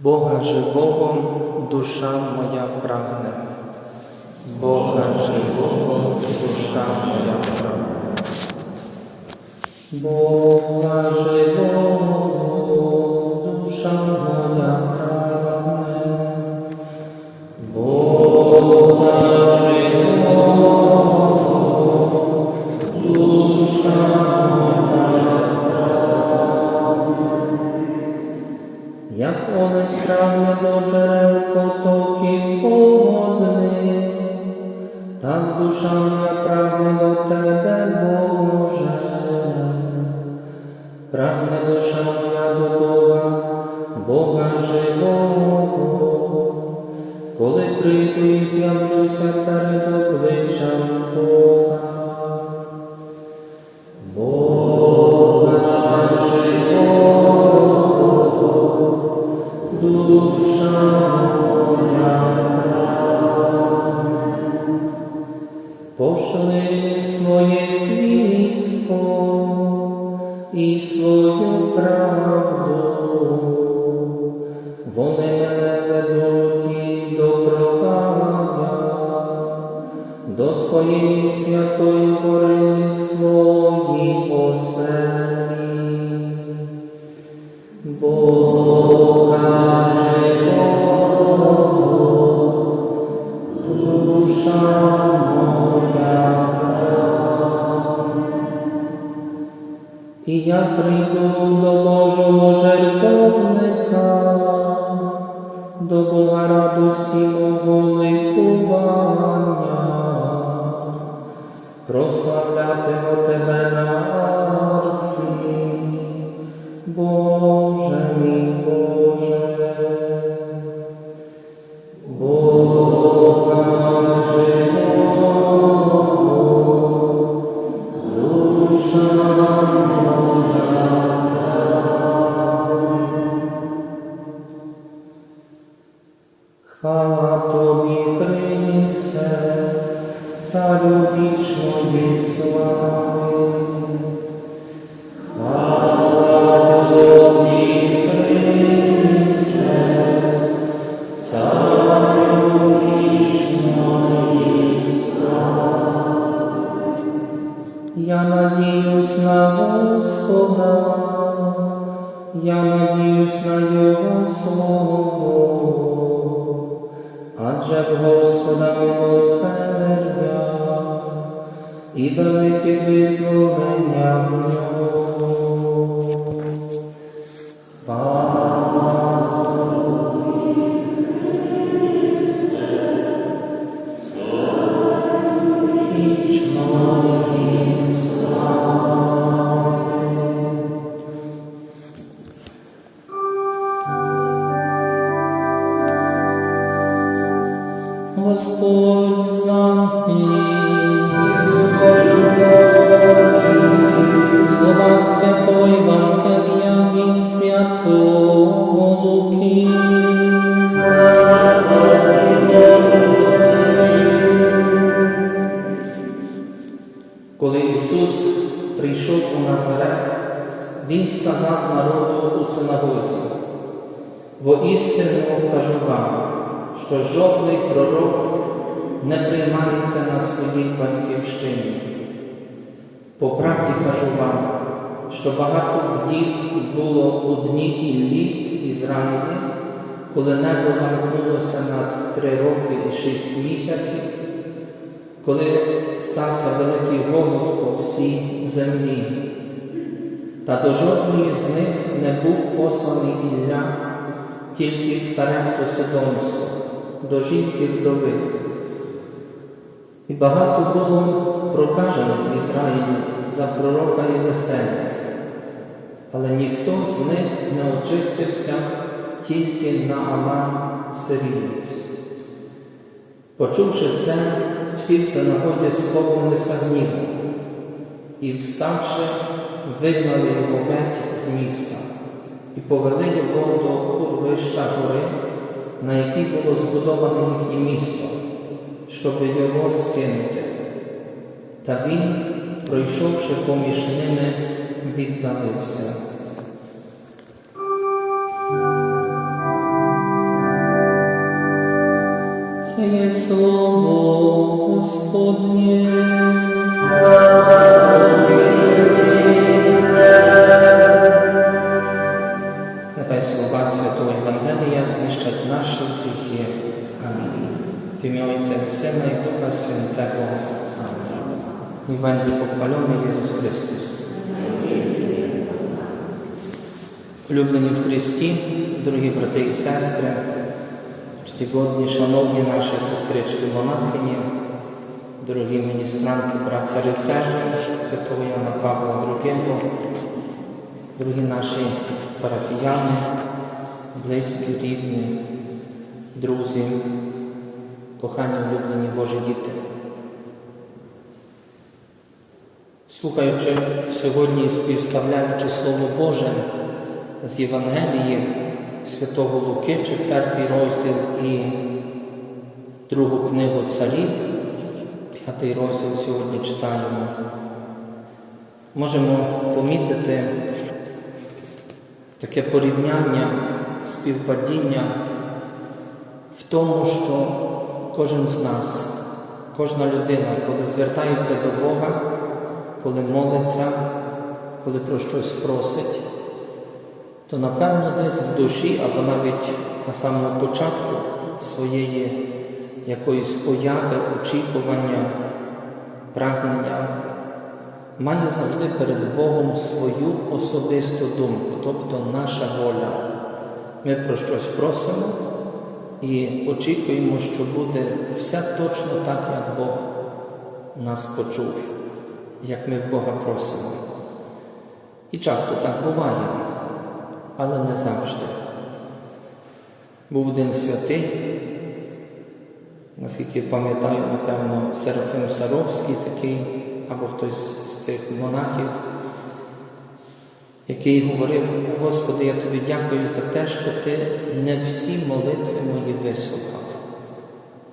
Бога живого душа моя прагне. Бога живого душа моя прагне. Бога живого душа моя прагне. Бога душа прагне до тебе, Боже. Прагне душа до Бога, Бога живого, коли прийду і з'явлюся перед обличчям. Бога І я прийду до Божого жертовника, до Бога радості мого ликування, прославлятиму тебе Хвала Тобі, Father. Він народу у синагозі, Воістину кажу вам, що жодний пророк не приймається на своїй батьківщині. По правді кажу вам, що багато вдів було у дні Іллі в Ізраїлі, коли небо замкнулося на три роки і шість місяців, коли стався великий голод по всій землі. Та до жодної з них не був посланий Ілля, тільки в Саренту Сидонську, до жінки вдови. І багато було прокажених в Ізраїлі за пророка Єлисея, але ніхто з них не очистився тільки на Аман сирієць. Почувши це, всі в синагозі сповнилися гнівом і, вставши, вигнали його геть з міста і повели його до урвища гори, на якій було збудоване їхнє місто, щоб його скинути. Та він, пройшовши поміж ними, віддалився. Це є слово Господнє. В ім'я Отця і Сина і Духа Святого. Амінь. І będzie pochwalony Ісус Христос. Улюблені в Христі, дорогі брати і сестри, чтігодні, шановні наші сестрички монахині, дорогі міністранти, братця рицарі, святого Яна Павла II, дорогі наші парафіяни, близькі, рідні, друзі, кохані улюблені Божі діти. Слухаючи сьогодні і співставляючи Слово Боже з Євангелії Святого Луки, четвертий розділ і другу книгу царів, п'ятий розділ сьогодні читаємо, можемо помітити таке порівняння, співпадіння в тому, що кожен з нас, кожна людина, коли звертається до Бога, коли молиться, коли про щось просить, то напевно десь в душі або навіть на самому початку своєї якоїсь появи, очікування, прагнення, має завжди перед Богом свою особисту думку, тобто наша воля. Ми про щось просимо і очікуємо, що буде все точно так, як Бог нас почув, як ми в Бога просимо. І часто так буває, але не завжди. Був один святий, наскільки пам'ятаю, напевно, Серафим Саровський такий, або хтось з цих монахів, який говорив, Господи, я тобі дякую за те, що ти не всі молитви мої вислухав.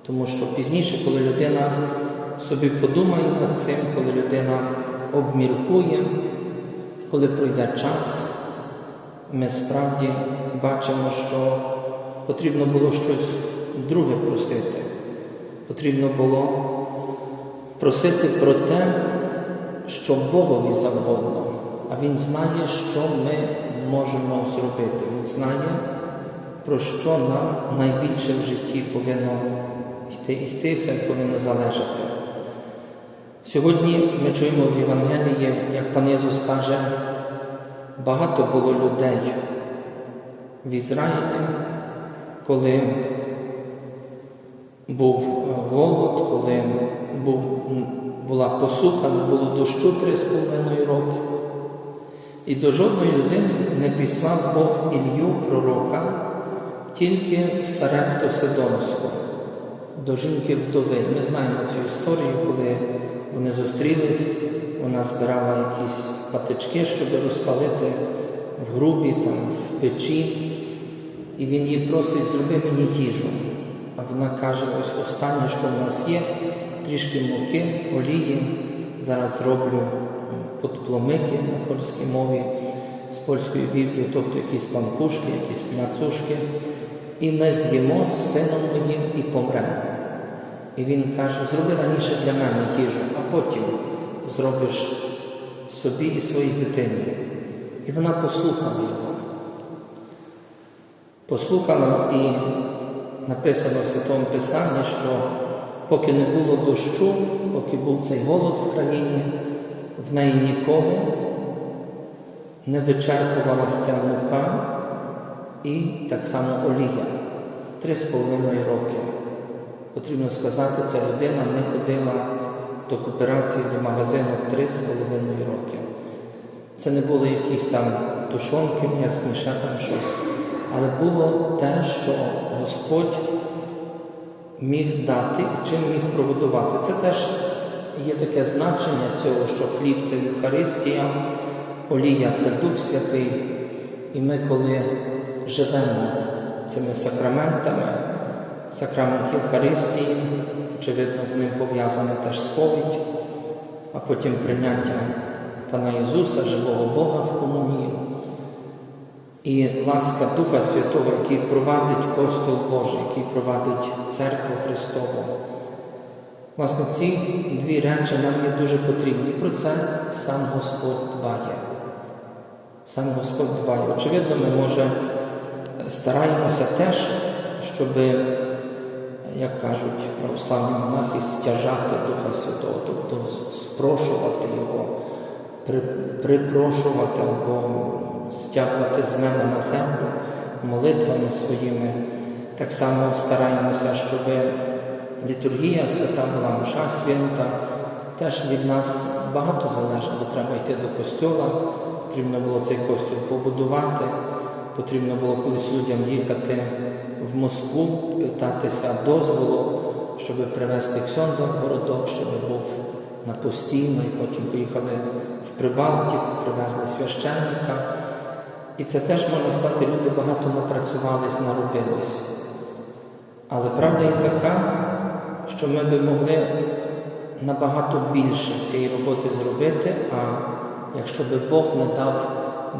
Тому що пізніше, коли людина собі подумає над цим, коли людина обміркує, коли пройде час, ми справді бачимо, що потрібно було щось друге просити. Потрібно було просити про те, що Богові завгодно, а Він знає, що ми можемо зробити. Він знає, про що нам найбільше в житті повинно йти, йтися і повинно залежати. Сьогодні ми чуємо в Євангелії, як пан Ісус каже, багато було людей в Ізраїлі, коли був голод, коли був, була посуха, було дощу три з половиною роки. І до жодної людини не післав Бог Ілью пророка тільки в Сарепту Сидонську, до жінки вдови. Ми знаємо цю історію, коли вони зустрілись, вона збирала якісь патички, щоб розпалити в грубі, там, в печі. І він її просить, зроби мені їжу. А вона каже, ось останнє, що в нас є, трішки муки, олії. Зараз зроблю подпломики на польській мові з польської біблії, тобто якісь пампушки, якісь пляцушки. І ми з'їмо з сином моїм і помремо. І він каже, зроби раніше для мене їжу, а потім зробиш собі і своїй дитині. І вона послухала його. Послухала і написано в Святому Писанні, що поки не було дощу, поки був цей голод в країні, в неї ніколи не вичерпувалася ця мука і так само олія. Три з половиною роки. Потрібно сказати, ця людина не ходила до кооперації, до магазину три з половиною роки. Це не були якісь там тушонки, м'ясні, ще там щось. Але було те, що Господь міг дати і чим міг прогодувати. Це теж є таке значення цього, що хліб це Євхаристія, олія це Дух Святий. І ми, коли живемо цими сакраментами, сакрамент Євхаристії, очевидно, з ним пов'язане теж сповідь, а потім прийняття Пана Ісуса, живого Бога в комунії. І ласка Духа Святого, який провадить Костол Божий, який провадить Церкву Христову. Власне, ці дві речі нам є дуже потрібні. І про це сам Господь дбає. Сам Господь дбає. Очевидно, ми може стараємося теж, щоб, як кажуть православні монахи, стяжати Духа Святого, тобто спрошувати Його, припрошувати або стягувати з неба на землю молитвами своїми. Так само стараємося, щоб літургія свята була мша свята. Теж від нас багато залежить, бо треба йти до костьола, потрібно було цей костюм побудувати, потрібно було колись людям їхати в Москву, питатися дозволу, щоб привезти ксьонза в городок, щоб був на постійно, і потім поїхали в Прибалтику, привезли священника. І це теж, можна сказати, люди багато напрацювались, наробились. Але правда є така, що ми би могли набагато більше цієї роботи зробити, а якщо би Бог не дав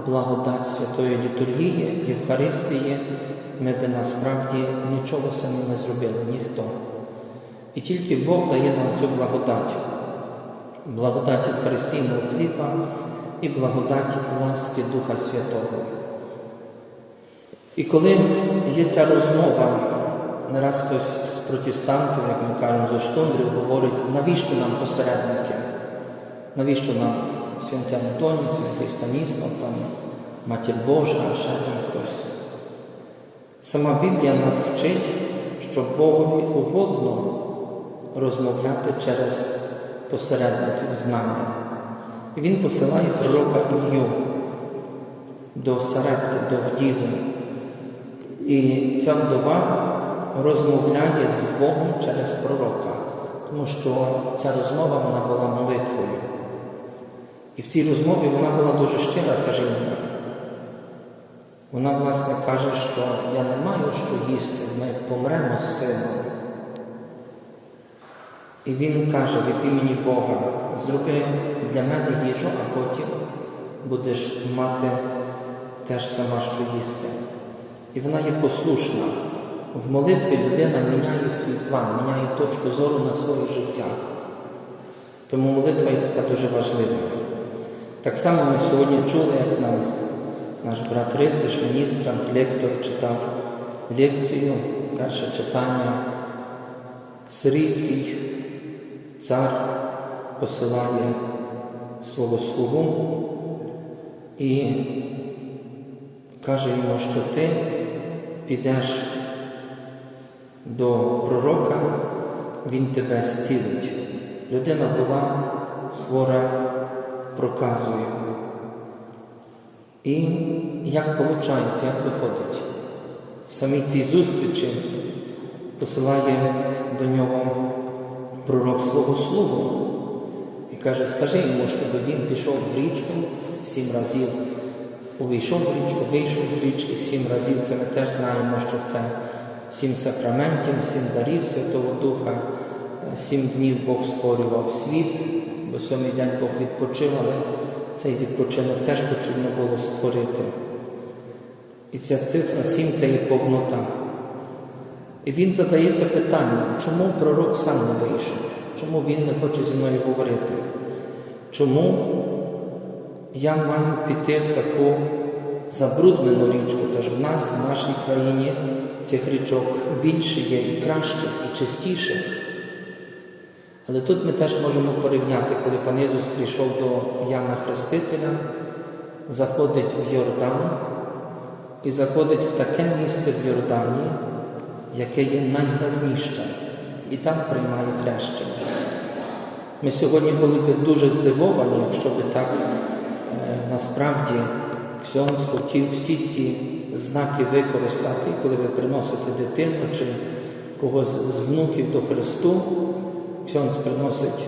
благодать Святої літургії, Євхаристії, ми би насправді нічого самі не зробили, ніхто. І тільки Бог дає нам цю благодать, благодать Євхаристійного хліба і благодать ласки Духа Святого. І коли є ця розмова, не раз хтось з протестантів, як ми кажемо, зо штундрів, говорить, навіщо нам посередники? Навіщо нам святий Антоній, святий Станіслав, там, Матір Божа, а ще там хтось. Сама Біблія нас вчить, що Богові угодно розмовляти через посередників з нами. І він посилає пророка Ілью до Сарепти, до вдіви. І ця вдова розмовляє з Богом через пророка, тому що ця розмова вона була молитвою. І в цій розмові вона була дуже щира, ця жінка. Вона, власне, каже, що я не маю що їсти, ми помремо з сином. І він каже від імені Бога, зроби для мене їжу, а потім будеш мати теж сама що їсти. І вона є послушна. В молитві людина міняє свій план, міняє точку зору на своє життя. Тому молитва є така дуже важлива. Так само ми сьогодні чули, як нам наш брат Рициш, міністрант, лектор читав лекцію, перше читання. Сирійський цар посилає свого слугу і каже йому, що ти підеш до пророка, він тебе зцілить. Людина була хвора проказує. І як виходить, як виходить? В самій цій зустрічі посилає до нього пророк свого слугу і каже, скажи йому, щоб він пішов в річку сім разів. Увійшов в річку, вийшов з річки сім разів. Це ми теж знаємо, що це сім сакраментів, сім дарів Святого Духа, сім днів Бог створював світ, бо сьомий день Бог відпочив, але цей відпочинок теж потрібно було створити. І ця цифра сім це є повнота. І він задається питанням, чому пророк сам не вийшов? Чому він не хоче зі мною говорити? Чому я маю піти в таку забруднену річку? Тож в нас, в нашій країні, цих річок більше є і кращих, і чистіших. Але тут ми теж можемо порівняти, коли пан Ісус прийшов до Яна Хрестителя, заходить в Йордан і заходить в таке місце в Йордані, яке є найгразніше, і там приймає хрещення. Ми сьогодні були б дуже здивовані, якщо би так е, насправді Ксьонц хотів всі ці знаки використати, коли ви приносите дитину чи когось з внуків до Христу, Ксьонц приносить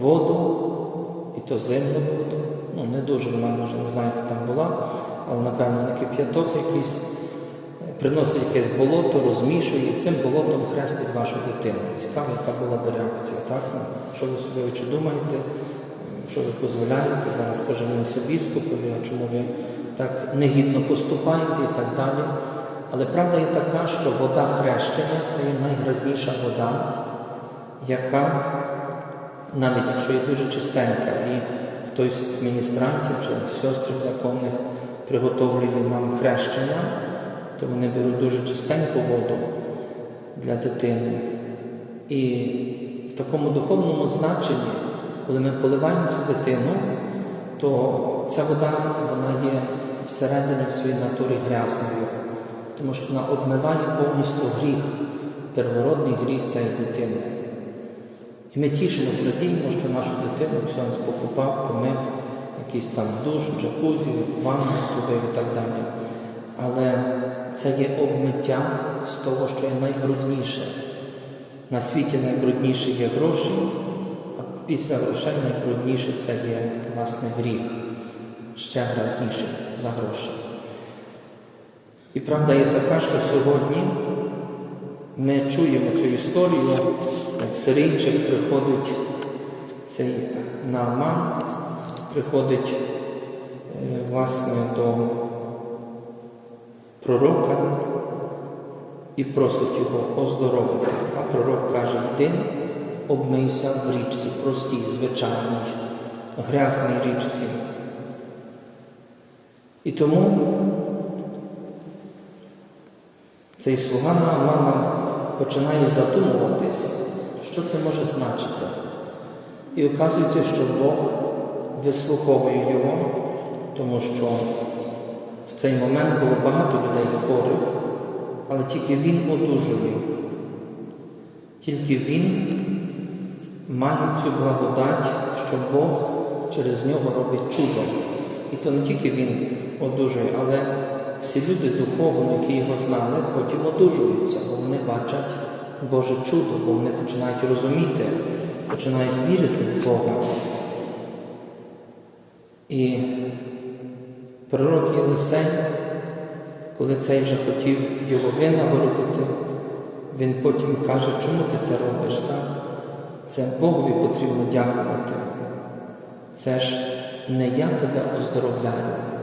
воду, і то зимну воду. Ну, не дуже вона може, не знаю, яка там була, але напевно не кип'яток якийсь приносить якесь болото, розмішує, і цим болотом хрестить вашу дитину. Цікаво, яка була б реакція. так? Ну, Що ви собі думаєте, що ви дозволяєте, зараз поженемося біскупові, а чому ви так негідно поступаєте і так далі. Але правда є така, що вода хрещення це є найгразніша вода, яка, навіть якщо є дуже чистенька, і хтось з міністрантів чи сестри законних приготовлює нам хрещення, то вони беруть дуже чистеньку воду для дитини. І в такому духовному значенні, коли ми поливаємо цю дитину, то ця вода вона є всередині в своїй натурі грязною, тому що вона обмиває повністю гріх, первородний гріх цієї дитини. І ми тішимося, радіємо, що нашу дитину Ксьонець покупав, помив, якийсь там душ, джакузі, ванну зробив і так далі. Але це є обмиття з того, що є найбрудніше. На світі найбрудніше є гроші, а після грошей найбрудніше це є власне гріх, ще грязніше за гроші. І правда є така, що сьогодні ми чуємо цю історію, як сирійчик приходить цей Нааман, приходить е, власне до пророка і просить його оздоровити. А пророк каже, йди, обмийся в річці, простій, звичайній, грязній річці. І тому цей слуга Наамана починає задумуватись, що це може значити. І оказується, що Бог вислуховує його, тому що в цей момент було багато людей хворих, але тільки він одужує. Тільки він має цю благодать, що Бог через нього робить чудо. І то не тільки він одужує, але всі люди духовно, які його знали, потім одужуються, бо вони бачать Боже чудо, бо вони починають розуміти, починають вірити в Бога. І пророк Єлисей, коли цей вже хотів його винагородити, він потім каже, чому ти це робиш? так? Це Богові потрібно дякувати. Це ж не я тебе оздоровляю.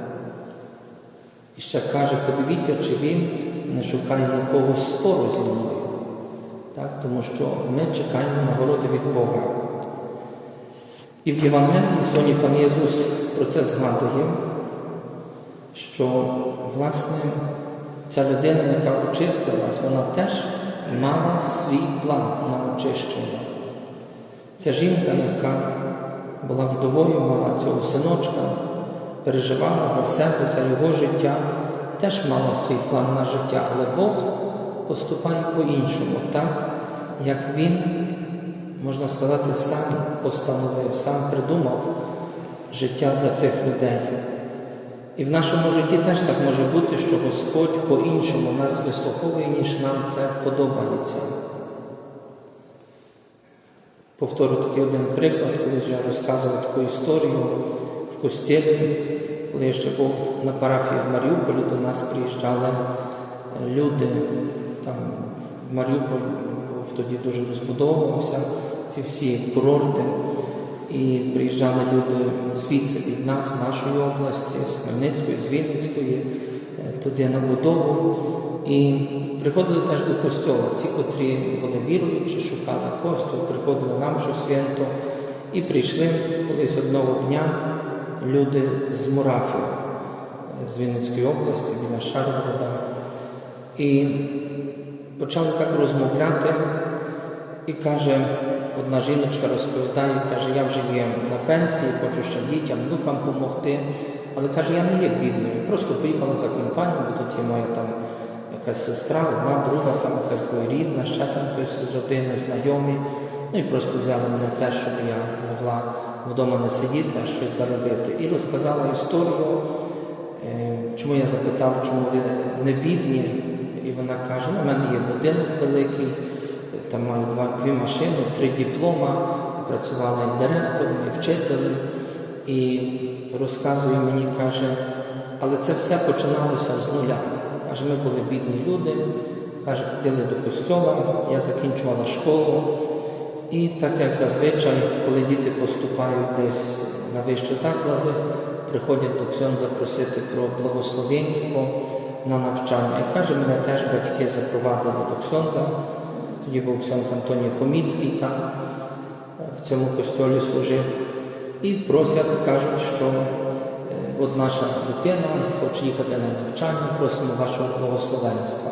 І ще каже, подивіться, чи він не шукає якогось спору зі мною. Так? Тому що ми чекаємо нагороди від Бога. І в Євангелії сьогодні пан Єсус про це згадує, що, власне, ця людина, яка очистилась, вона теж мала свій план на очищення. Ця жінка, яка була вдовою, мала цього синочка, переживала за себе, за його життя, теж мала свій план на життя, але Бог поступає по-іншому, так, як Він, можна сказати, сам постановив, сам придумав життя для цих людей. І в нашому житті теж так може бути, що Господь по-іншому нас вислуховує, ніж нам це подобається. Повторю такий один приклад, коли я розказував таку історію в коли я ще був на парафії в Маріуполі, до нас приїжджали люди, там Маріуполь був тоді дуже розбудовувався, ці всі курорти. І приїжджали люди звідси від нас, з нашої області, з Хмельницької, з Вінницької, туди на будову. І приходили теж до костьола. Ці, котрі були віруючі, шукали костюл, приходили нам що свято. І прийшли колись одного дня люди з Мурафів, з Вінницької області, біля Шаргорода. І почали так розмовляти. І каже, одна жіночка розповідає, каже, я вже є на пенсії, хочу ще дітям, внукам допомогти. Але каже, я не є бідною. Просто поїхала за компанію, бо тут є моя там якась сестра, одна, друга, там якась рідна, ще там хтось з родини, знайомі. Ну і просто взяли мене те, щоб я могла вдома не сидіти, а щось заробити. І розказала історію, е, чому я запитав, чому ви не бідні. І вона каже, у мене є будинок великий, там маю дві машини, три диплома, працювала і директором, і вчителем. І розказує мені, каже, але це все починалося з нуля. Каже, ми були бідні люди, каже, ходили до костьола, я закінчувала школу. І так як зазвичай, коли діти поступають десь на вищі заклади, приходять до Ксьонза просити про благословенство на навчання. І каже, мене теж батьки запровадили до Ксьонза. Тоді був ксьонц Антоній Хоміцький там, в цьому костьолі служив. І просять, кажуть, що е, от наша дитина хоче їхати на навчання, просимо вашого благословенства.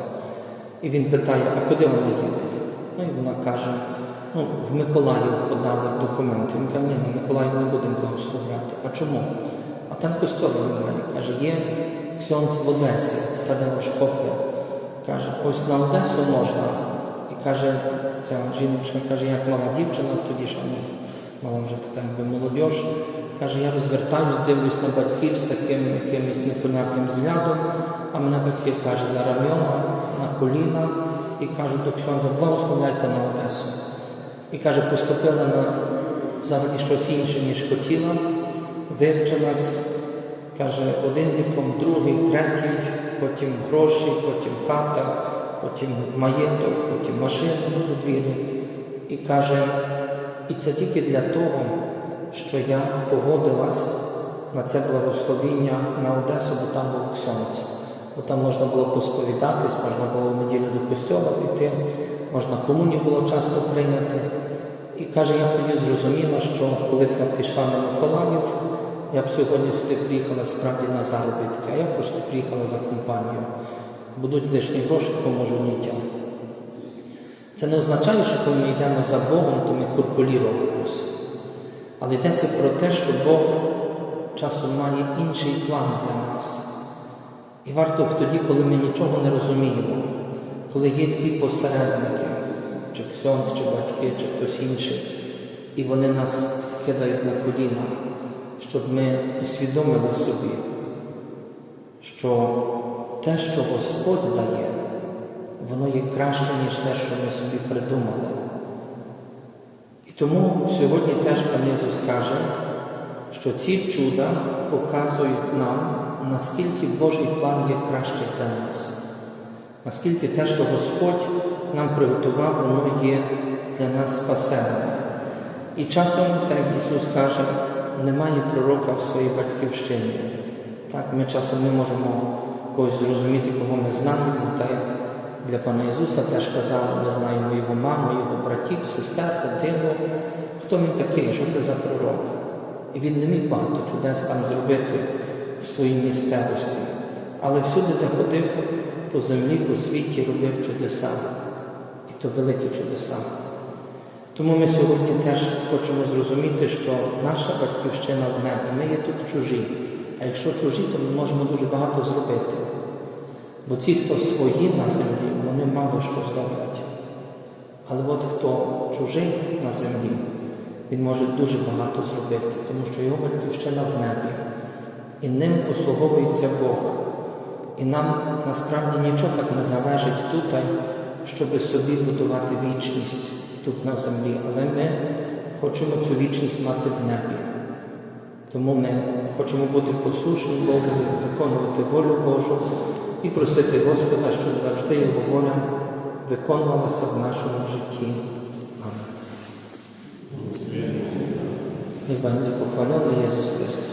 І він питає, а куди вона їде? Ну і вона каже, ну, в Миколаїв подали документи. Він каже, ні, на Миколаїв не будемо благословляти. А чому? А там костьол немає. Каже, є ксьонц в Одесі, Тадеуш Копля. Каже, ось на Одесу можна. І каже, ця жіночка каже, як мала дівчина, тоді ж ну, мала вже така якби молодь. Каже, я розвертаюсь, дивлюсь на батьків з таким якимось непонятним взглядом, а мене батьки каже, за рамена, на коліна і кажуть до Ксьонза, благословляйте на Одесу. І каже, поступила на взагалі щось інше, ніж хотіла, вивчилась, каже, один диплом, другий, третій, потім гроші, потім хата, потім маєток, потім машина на подвір'ї. І каже, і це тільки для того, що я погодилась на це благословіння на Одесу, бо там був ксьонець. Бо там можна було посповідатись, можна було в неділю до костьола піти, можна комуні було часто прийняти. І каже, я тоді зрозуміла, що коли б я пішла на Миколаїв, я б сьогодні сюди приїхала справді на заробітки, а я просто приїхала за компанію. Будуть лишні гроші, поможу дітям. Це не означає, що коли ми йдемо за Богом, то ми куркулі робимося. Але йдеться про те, що Бог часом має інший план для нас. І варто в тоді, коли ми нічого не розуміємо, коли є ці посередники, чи ксьонц, чи батьки, чи хтось інший, і вони нас кидають на коліна, щоб ми усвідомили собі, що те, що Господь дає, воно є краще, ніж те, що ми собі придумали. І тому сьогодні теж пан Єсус каже, що ці чуда показують нам, наскільки Божий план є краще для нас, наскільки те, що Господь нам приготував, воно є для нас спасенним. І часом, так Ісус каже, немає пророка в своїй батьківщині. Так, Ми часом не можемо когось зрозуміти, кого ми знаємо, так як для пана Ісуса теж казали, ми знаємо його маму, його братів, сестер, родину. Хто він такий, що це за пророк? І він не міг багато чудес там зробити в своїй місцевості, але всюди, де ходив по землі, по світі, робив чудеса. І то великі чудеса. Тому ми сьогодні теж хочемо зрозуміти, що наша батьківщина в небі, ми є тут чужі. А якщо чужі, то ми можемо дуже багато зробити. Бо ті, хто свої на землі, вони мало що зроблять. Але от хто чужий на землі, він може дуже багато зробити, тому що його батьківщина в небі. І ним послуговується Бог. І нам насправді нічого так не залежить тут, щоб собі будувати вічність тут на землі, але ми хочемо цю вічність мати в небі. Тому ми хочемо бути послушні Богу, виконувати волю Божу і просити Господа, щоб завжди Його воля виконувалася в нашому житті. Niech będzie pochwalony Jezus Chrystus.